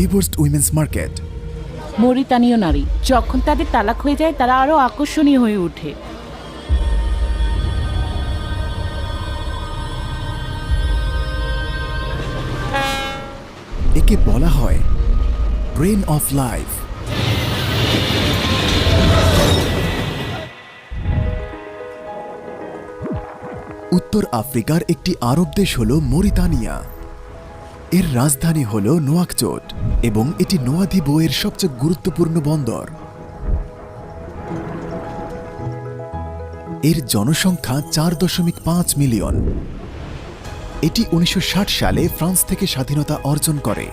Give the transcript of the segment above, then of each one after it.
Divorced women's market মরিতানীয় নারী যখন তাদের তালাক হয়ে যায় তারা আরও আকর্ষণীয় হয়ে ওঠে। একে বলা হয় ব্রেন অফ লাইফ উত্তর আফ্রিকার একটি আরব দেশ হল মরিতানিয়া। এর রাজধানী হল নোয়াকচোট এবং এটি নোয়াদিবো এর সবচেয়ে গুরুত্বপূর্ণ বন্দর। এর জনসংখ্যা চার দশমিক পাঁচ মিলিয়ন। এটি উনিশশো ষাট সালে ফ্রান্স থেকে স্বাধীনতা অর্জন করে।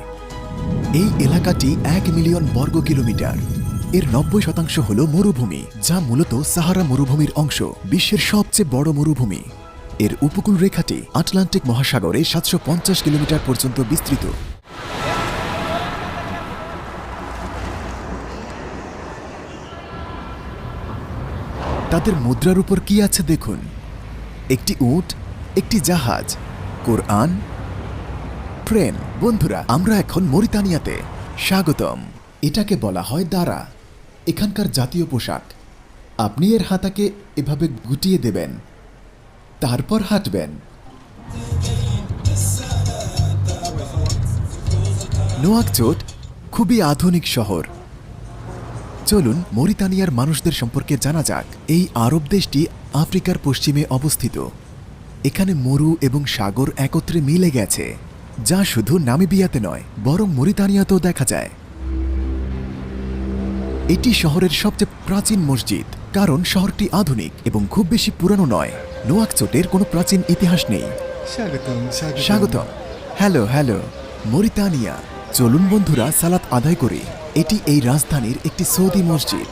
এই এলাকাটি এক মিলিয়ন বর্গ কিলোমিটার। এর নব্বই শতাংশ হল মরুভূমি, যা মূলত সাহারা মরুভূমির অংশ, বিশ্বের সবচেয়ে বড় মরুভূমি। এর উপকূল রেখাটি আটলান্টিক মহাসাগরে সাতশো পঞ্চাশ কিলোমিটার পর্যন্ত বিস্তৃত। তাদের মুদ্রার উপর কি আছে দেখুন? একটি উট, একটি জাহাজ, কোরআন ট্রেন বন্ধুরা, আমরা এখন মরিতানিয়াতে। স্বাগতম। এটাকে বলা হয় দারা, এখানকার জাতীয় পোশাক। আপনি এর হাতাকে এভাবে গুটিয়ে দেবেন। তারপর হাঁটবেন। নোয়াকচোট খুবই আধুনিক শহর। চলুন মরিতানিয়ার মানুষদের সম্পর্কে জানা যাক। এই আরব দেশটি আফ্রিকার পশ্চিমে অবস্থিত। এখানে মরু এবং সাগর একত্রে মিলে গেছে, যা শুধু নামিবিয়াতে নয়, বরং মরিতানিয়াতেও দেখা যায়। এটি শহরের সবচেয়ে প্রাচীন মসজিদ, কারণ শহরটি আধুনিক এবং খুব বেশি পুরানো নয়। নোয়াকচোটের কোনো প্রাচীন ইতিহাস নেই। স্বাগতম হ্যালো হ্যালো। মরিতানিয়া চলুন বন্ধুরা সালাত আদায় করি। এটি এই রাজধানীর একটি সৌদি মসজিদ।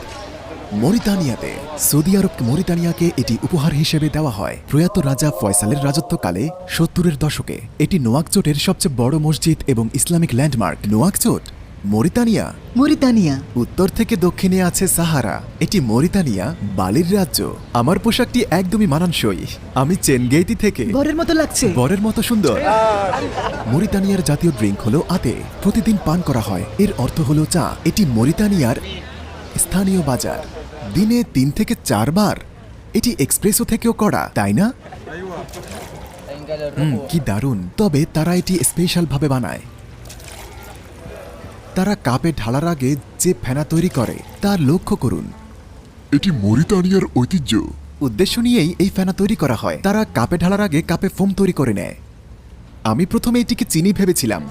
মরিতানিয়াতে সৌদি আরব মরিতানিয়াকে এটি উপহার হিসেবে দেওয়া হয়। প্রয়াত রাজা ফয়সালের রাজত্বকালে সত্তরের দশকে এটি নোয়াকচোটের সবচেয়ে বড় মসজিদ এবং ইসলামিক ল্যান্ডমার্ক। নোয়াকচোট মরিতানিয়া। মরিতানিয়া। উত্তর থেকে দক্ষিণে আছে সাহারা। এটি মরিতানিয়া বালির রাজ্য। আমার পোশাকটি একদমই মানানসই। আমি চেনগেইতি থেকে। বরের মতো লাগছে। বরের মতো সুন্দর। মরিতানিয়ার জাতীয় ড্রিঙ্ক হলো আতে। প্রতিদিন পান করা হয়। এর অর্থ হলো চা। এটি মরিতানিয়ার স্থানীয় বাজার। দিনে তিন থেকে চারবার এটি এক্সপ্রেসও থেকেও করা তাই না? কি দারুণ। তবে তারা এটি স্পেশাল ভাবে বানায়। তারা কাপে ঢালার আগে যে ফেনা তৈরি করে তার লক্ষ্য করুন। এটি মরিতানিয়ার ঐতিহ্য। উদ্দেশ্য নিয়েই এই ফেনা তৈরি করা হয়। তারা কাপে ঢালার আগে কাপে ফোম তৈরি করে নেয়। আমি প্রথমে এটিকে চিনি ভেবেছিলাম।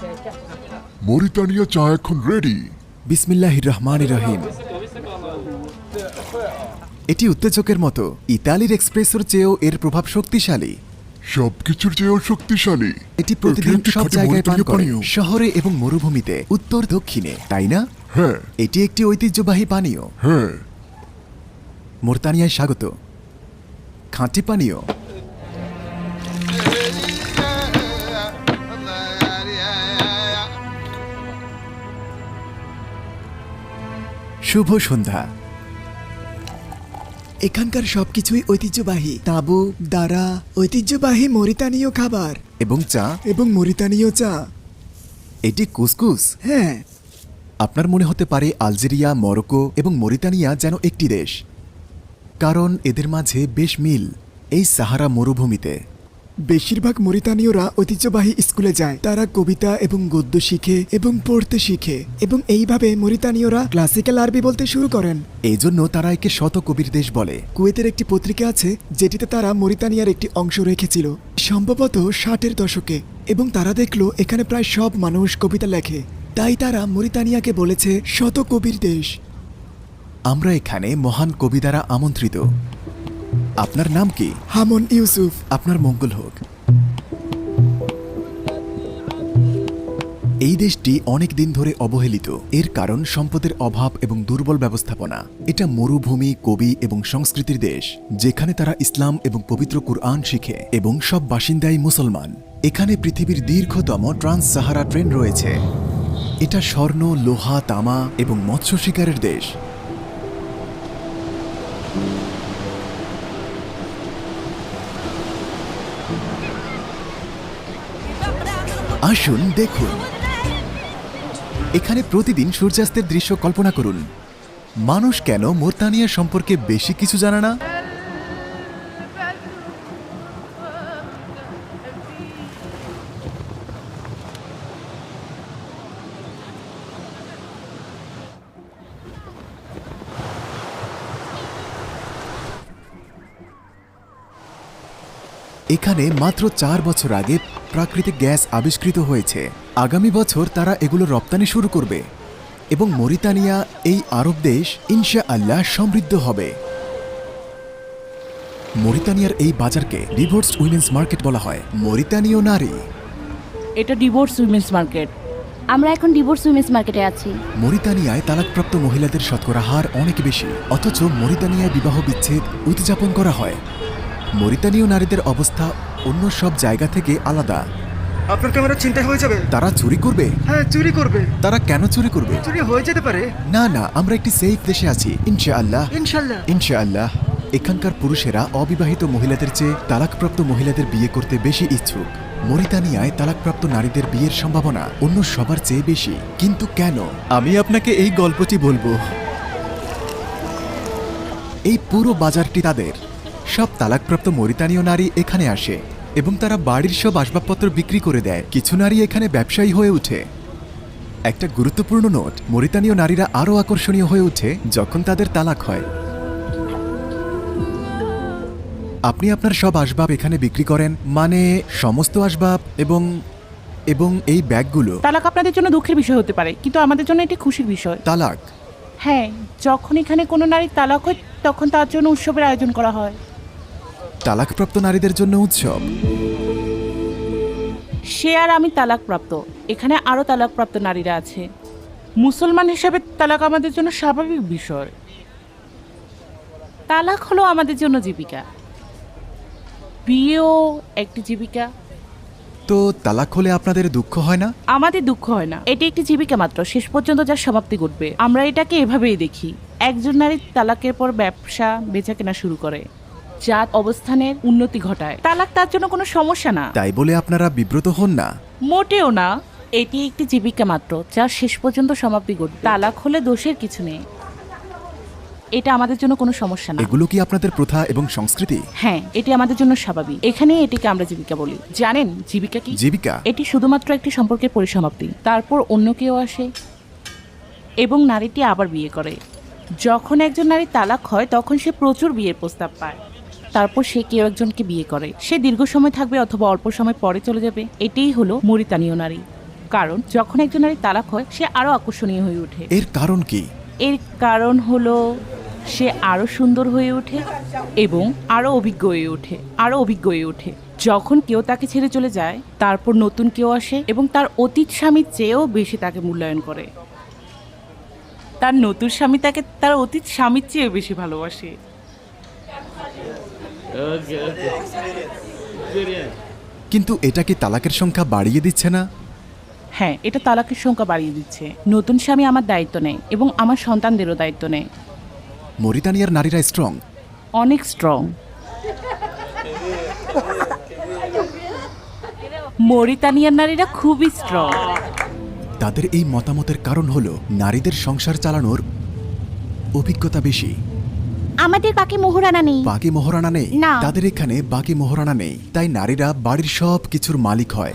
মরিতানিয়া চা এখন রেডি বিসমিল্লাহ রহমান রহিম। এটি উত্তেজকের মতো। ইতালির এক্সপ্রেসোর চেয়েও এর প্রভাব শক্তিশালী। সবকিছুর চেয়েও শক্তিশালী। এটি প্রতিদিন সব জায়গায় পান করে শহরে এবং মরুভূমিতে উত্তর দক্ষিণে তাই না? হ্যাঁ। এটি একটি ঐতিহ্যবাহী পানীয়। হ্যাঁ। মোরতানিয়ায় স্বাগত। খাঁটি পানীয়। শুভ সন্ধ্যা। এখানকার সবকিছুই ঐতিহ্যবাহী। তাবু দারা ঐতিহ্যবাহী মরিতানীয় খাবার। এবং চা? এবং মরিতানীয় চা। এটি কুসকুস? হ্যাঁ। আপনার মনে হতে পারে আলজেরিয়া মরক্কো এবং মরিতানিয়া যেন একটি দেশ। কারণ এদের মাঝে বেশ মিল এই সাহারা মরুভূমিতে। বেশিরভাগ মরিতানীয়রা ঐতিহ্যবাহী স্কুলে যায়। তারা কবিতা এবং গদ্য শিখে এবং পড়তে শিখে। এবং এইভাবে মরিতানীয়রা ক্লাসিক্যাল আরবি বলতে শুরু করেন। এই জন্য তারা একে শত কবির দেশ বলে। কুয়েতের একটি পত্রিকা আছে যেটিতে তারা মরিতানিয়ার একটি অংশ রেখেছিল। সম্ভবত ষাটের দশকে। এবং তারা দেখল এখানে প্রায় সব মানুষ কবিতা লেখে। তাই তারা মরিতানিয়াকে বলেছে শত কবির দেশ। আমরা এখানে মহান কবি দ্বারা আমন্ত্রিত। আপনার নাম কি? হামন ইউসুফ। আপনার মঙ্গল হোক। এই দেশটি অনেক দিন ধরে অবহেলিত। এর কারণ সম্পদের অভাব এবং দুর্বল ব্যবস্থাপনা। এটা মরুভূমি কবি এবং সংস্কৃতির দেশ যেখানে তারা ইসলাম এবং পবিত্র কুরআন শিখে এবং সব বাসিন্দাই মুসলমান। এখানে পৃথিবীর দীর্ঘতম ট্রান্স সাহারা ট্রেন রয়েছে। এটা স্বর্ণ লোহা তামা এবং মৎস্য শিকারের দেশ। আসুন দেখুন। এখানে প্রতিদিন সূর্যাস্তের দৃশ্য কল্পনা করুন। মানুষ কেন মোরতানিয়া সম্পর্কে বেশি কিছু জানা না? এখানে মাত্র চার বছর আগে প্রাকৃতিক গ্যাস আবিষ্কৃত হয়েছে। আগামী বছর তারা এগুলো রপ্তানি শুরু করবে এবং মরিতানিয়া এই আরব দেশ ইনশা আল্লাহ সমৃদ্ধ হবে। মরিতানিয়ার এই বাজারকে ডিভোর্স উইমেন্স মার্কেট বলা হয়। মরিতানীয় নারী। এটা ডিভোর্স উইমেন্স মার্কেট। আমরা এখন ডিভোর্স উইমেন্স মার্কেটে আছি। মরিতানিয়ায় তালাকপ্রাপ্ত মহিলাদের শতকরা হার অনেক বেশি। অথচ মরিতানিয়ায় বিবাহ বিচ্ছেদ উদযাপন করা হয়। মরিতানীয় নারীদের অবস্থা অন্য সব জায়গা থেকে আলাদা। আপনার ক্যামেরা চিন্তায় হয়ে যাবে। তারা চুরি করবে? হ্যাঁ চুরি করবে। তারা কেন চুরি করবে? চুরি হয়ে যেতে পারে। না না আমরা একটি সেফ দেশে আছি। ইনশাআল্লাহ। ইনশাল্লাহ ইনশাআল্লাহ। এখানকার পুরুষেরা অবিবাহিত মহিলাদের চেয়ে তালাকপ্রাপ্ত মহিলাদের বিয়ে করতে বেশি ইচ্ছুক। মরিতানিয়ায় তালাকপ্রাপ্ত নারীদের বিয়ের সম্ভাবনা অন্য সবার চেয়ে বেশি। কিন্তু কেন? আমি আপনাকে এই গল্পটি বলব। এই পুরো বাজারটি তাদের সব তালাকপ্রাপ্ত মরিতানীয় নারী এখানে আসে এবং তারা বাড়ির সব আসবাবপত্র বিক্রি করে দেয়। কিছু নারী এখানে ব্যবসায়ী হয়ে ওঠে একটা গুরুত্বপূর্ণ নোট মরিতানীয় নারীরা আরও আকর্ষণীয় হয়ে ওঠে যখন তাদের তালাক হয়। আপনি আপনার সব আসবাব এখানে বিক্রি করেন মানে সমস্ত আসবাব এবং এবং এই ব্যাগগুলো। তালাক আপনাদের জন্য দুঃখের বিষয় হতে পারে কিন্তু আমাদের জন্য এটি খুশির বিষয়। তালাক? হ্যাঁ যখন এখানে কোনো নারী তালাক হয় তখন তার জন্য উৎসবের আয়োজন করা হয়। তালাকপ্রাপ্ত নারীদের জন্য উৎসব। সে আর আমি তালাকপ্রাপ্ত। এখানে আরও তালাকপ্রাপ্ত নারীরা আছে। মুসলমান হিসাবে তালাক আমাদের জন্য স্বাভাবিক বিষয়। তালাক হলো আমাদের জন্য জীবিকা। বিয়েও একটি জীবিকা। তো তালাক হলে আপনাদের দুঃখ হয় না? আমাদের দুঃখ হয় না। এটি একটি জীবিকা মাত্র। শেষ পর্যন্ত যার সমাপ্তি ঘটবে। আমরা এটাকে এভাবেই দেখি। একজন নারী তালাকের পর ব্যবসা বেচা কেনা শুরু করে। জাত অবস্থানের উন্নতি ঘটায়। তালাক তার জন্য কোনো সমস্যা না। তাই বলে আপনারা বিব্রত হন না। মোটেও না। এটি একটি জীবিকা মাত্র যার শেষ পর্যন্ত সমাপ্তি ঘটবে। তালাক হলে দোষের কিছু নেই। এটা আমাদের জন্য কোনো সমস্যা না। এগুলো কি আপনাদের প্রথা এবং সংস্কৃতি? হ্যাঁ এটি আমাদের জন্য স্বাভাবিক। এখানে এটিকে আমরা জীবিকা বলি। জানেন জীবিকা কি? জীবিকা। এটি শুধুমাত্র একটি সম্পর্কের পরিসমাপ্তি। তারপর অন্য কেউ আসে এবং নারীটি আবার বিয়ে করে। যখন একজন নারী তালাক হয় তখন সে প্রচুর বিয়ের প্রস্তাব পায়। তারপর সে কেউ একজনকে বিয়ে করে। সে দীর্ঘ সময় থাকবে অথবা অল্প সময় পরে চলে যাবে এটাই হলো মরিতানীয় নারী। কারণ যখন একজন নারী তালাক হয় সে আরও আকর্ষণীয় হয়ে ওঠে। এর কারণ কি? এর কারণ হলো সে আরও সুন্দর হয়ে ওঠে এবং আরও অভিজ্ঞ হয়ে ওঠে আরও অভিজ্ঞ হয়ে ওঠে। যখন কেউ তাকে ছেড়ে চলে যায় তারপর নতুন কেউ আসে এবং তার অতীত স্বামীর চেয়েও বেশি তাকে মূল্যায়ন করে। তার নতুন স্বামী তাকে তার অতীত স্বামীর চেয়েও বেশি ভালোবাসে। কিন্তু এটা কি তালাকের সংখ্যা বাড়িয়ে দিচ্ছে না? হ্যাঁ এটা তালাকের সংখ্যা বাড়িয়ে দিচ্ছে। নতুন স্বামী আমার দায়িত্ব নেয় এবং আমার সন্তানদেরও দায়িত্ব নেয়। মরিতানিয়ার নারীরা স্ট্রং অনেক স্ট্রং মরিতানিয়ার নারীরা খুবই স্ট্রং তাদের এই মতামতের কারণ হলো নারীদের সংসার চালানোর অভিজ্ঞতা বেশি। আমাদের বাকি মোহরানা নেই। বাকি মহারানা নেই? না। তাদের এখানে বাকি মহারানা নেই। তাই নারীরা বাড়ির সব কিছুর মালিক হয়।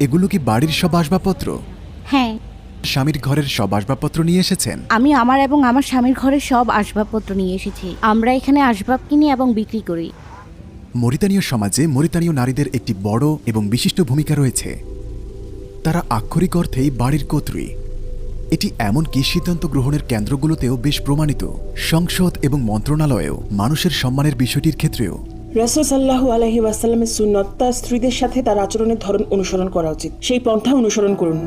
এগুলো কি বাড়ির সব আসবাবপত্র? হ্যাঁ। স্বামীর ঘরের সব আসবাবপত্র নিয়ে এসেছেন? আমি আমার এবং আমার স্বামীর ঘরে সব আসবাবপত্র নিয়ে এসেছি। আমরা এখানে আসবাব কিনি এবং বিক্রি করি। মরিতানীয় সমাজে মরিতানীয় নারীদের একটি বড় এবং বিশিষ্ট ভূমিকা রয়েছে। তারা আক্ষরিক অর্থেই বাড়ির কর্ত্রী। এটি এমনকি সিদ্ধান্ত গ্রহণের কেন্দ্রগুলোতেও বেশ প্রমাণিত। সংসদ এবং মন্ত্রণালয়েও মানুষের সম্মানের বিষয়টির ক্ষেত্রেও। রসুল সাল্লাহ আলহি ওয়াসাল্লামের সুন্নত তার স্ত্রীদের সাথে তার আচরণের ধরন অনুসরণ করা উচিত। সেই পন্থা অনুসরণ করুন।